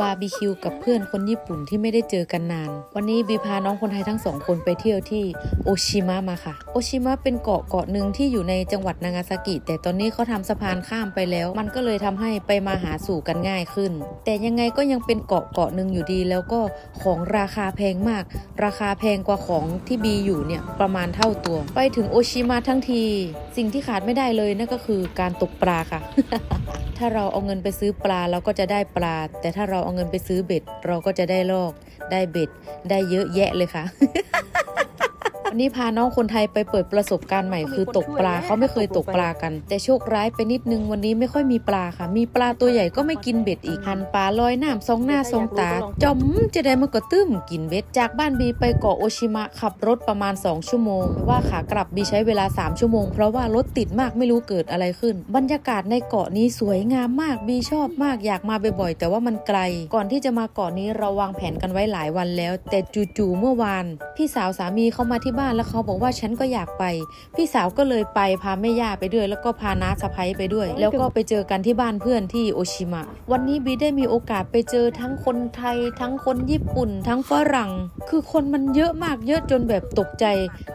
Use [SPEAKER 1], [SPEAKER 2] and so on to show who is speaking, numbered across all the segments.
[SPEAKER 1] บาร์บีคิวกับเพื่อนคนญี่ปุ่นที่ไม่ได้เจอกันนาน วันนี้บีพาน้องคนไทยทั้งสองคนไปเที่ยวที่โอชิมะมาค่ะ โอชิมะเป็นเกาะเกาะหนึ่งที่อยู่ในจังหวัดนางาซากิ แต่ตอนนี้เขาทำสะพานข้ามไปแล้ว มันก็เลยทำให้ไปมาหาสู่กันง่ายขึ้น แต่ยังไงก็ยังเป็นเกาะเกาะหนึ่งอยู่ดี แล้วก็ของราคาแพงมาก ราคาแพงกว่าของที่บีอยู่เนี่ยประมาณเท่าตัว ไปถึงโอชิมะทั้งที สิ่งที่ขาดไม่ได้เลยนั่นก็คือการตกปลาค่ะ ถ้าเราเอาเงินไปซื้อปลาเราก็จะได้ปลา แต่ถ้าเราเอาเงินไปซื้อเบ็ด เราก็จะได้ลอกได้เบ็ดได้เยอะแยะเลยค่ะ วันนี้พาน้องคนไทยไปเปิดประสบการณ์ใหม่คือตกปลาเขาไม่เคยตกปลากัน แต่โชคร้ายไปนิดนึงวันนี้ไม่ค่อยมีปลาค่ะ มีปลาตัวใหญ่ก็ไม่กินเบ็ดอีกหันปลาลอยน้ำสองหน้าสองตาจอมจะได้มันก็ตื้มกินเบ็ดจากบ้านบีไปเกาะโอชิมะขับรถประมาณ 2 ชั่วโมงแต่ว่าขากลับบีใช้เวลา 3 ชั่วโมง เพราะว่ารถติดมากไม่รู้เกิดอะไรขึ้น บรรยากาศในเกาะนี้สวยงามมากบีชอบมากอยากมาบ่อยๆแต่ว่ามันไกล ก่อนที่จะมาเกาะนี้เราวางแผนกันไว้หลายวันแล้ว แต่จู่ๆเมื่อวาน พี่สาวสามีเขามาที่บ้านแล้วเขาบอกว่าฉันก็อยากไป พี่สาวก็เลยไปพาแม่ย่าไปด้วย แล้วก็พาน้าสะพ้ยไปด้วย แล้วก็ไปเจอกันที่บ้านเพื่อนที่โอชิมะ วันนี้บีได้มีโอกาสไปเจอทั้งคนไทย ทั้งคนญี่ปุ่น ทั้งฝรั่ง คือคนมันเยอะมากเยอะจนแบบตกใจ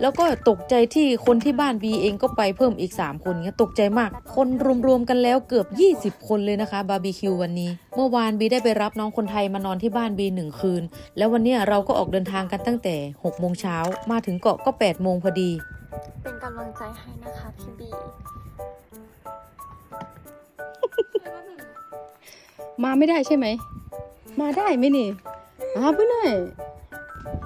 [SPEAKER 1] แล้วก็ตกใจที่คนที่บ้านบีเองก็ไปเพิ่มอีก 3 คนเงี้ยตกใจมาก คนรวมๆกันแล้วเกือบ 20 คนเลยนะคะบาร์บีคิววันนี้เมื่อวานบีได้ไปรับน้องคนไทยมานอนที่บ้านบีหนึ่งคืน แล้ววันเนี้ยเราก็ออกเดินทางกันตั้งแต่6โมงเช้ามาถึงเกาะก็8โมงพอดี
[SPEAKER 2] เป็นกำลังใจให้นะคะพี่บี
[SPEAKER 3] มาไม่ได้ใช่ไหม มาได้ไหมนี่อาไปเลย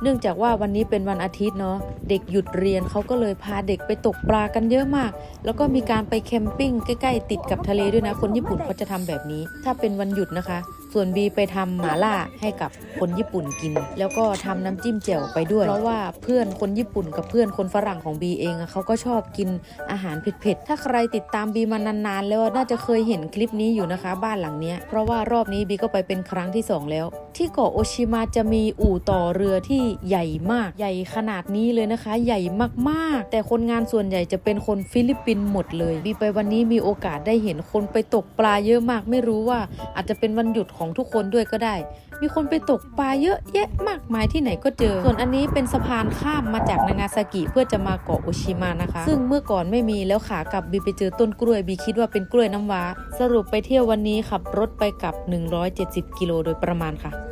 [SPEAKER 1] เนื่องจากว่าวันนี้เป็นวันอาทิตย์เนาะเด็กหยุดเรียนเขาก็เลยพาเด็กไปตกปลากันเยอะมาก แล้วก็มีการไปแคมปิ้งใกล้ ๆ ติดกับทะเลด้วยนะ คนญี่ปุ่นเขาจะทำแบบนี้ ถ้าเป็นวันหยุดนะคะ ส่วนบีไปทำหมาล่าให้กับคนญี่ปุ่นกิน แล้วก็ทำน้ำจิ้มแจ่วไปด้วย เพราะว่าเพื่อนคนญี่ปุ่นกับเพื่อนคนฝรั่งของบีเองเขาก็ชอบกินอาหารเผ็ดๆ ถ้าใครติดตามบีมานานๆ แล้วน่าจะเคยเห็นคลิปนี้อยู่นะคะ บ้านหลังเนี้ยเพราะว่ารอบนี้บีก็ไปเป็นครั้งที่สองแล้ว ที่เกาะโอชิมาจะมีอู่ต่อเรือที่ใหญ่มากใหญ่ขนาดนี้เลยนะคะ ใหญ่มากๆ แต่คนงานส่วนใหญ่จะเป็นคนฟิลิปปินส์หมดเลยบีไปวันนี้มีโอกาสได้เห็นคนไปตกปลาเยอะมากไม่รู้ว่าอาจจะเป็นวันหยุดของของทุกคนด้วยก็ได้ มีคนไปตกปลาเยอะแยะมากมายที่ไหนก็เจอ ส่วนอันนี้เป็นสะพานข้ามมาจากนางาซากิเพื่อจะมาเกาะโอชิมานะคะ ซึ่งเมื่อก่อนไม่มีแล้วขากลับบีไปเจอต้นกล้วยบีคิดว่าเป็นกล้วยน้ำว้า สรุปไปเที่ยววันนี้ขับรถไปกลับ 170 กิโลโดยประมาณค่ะ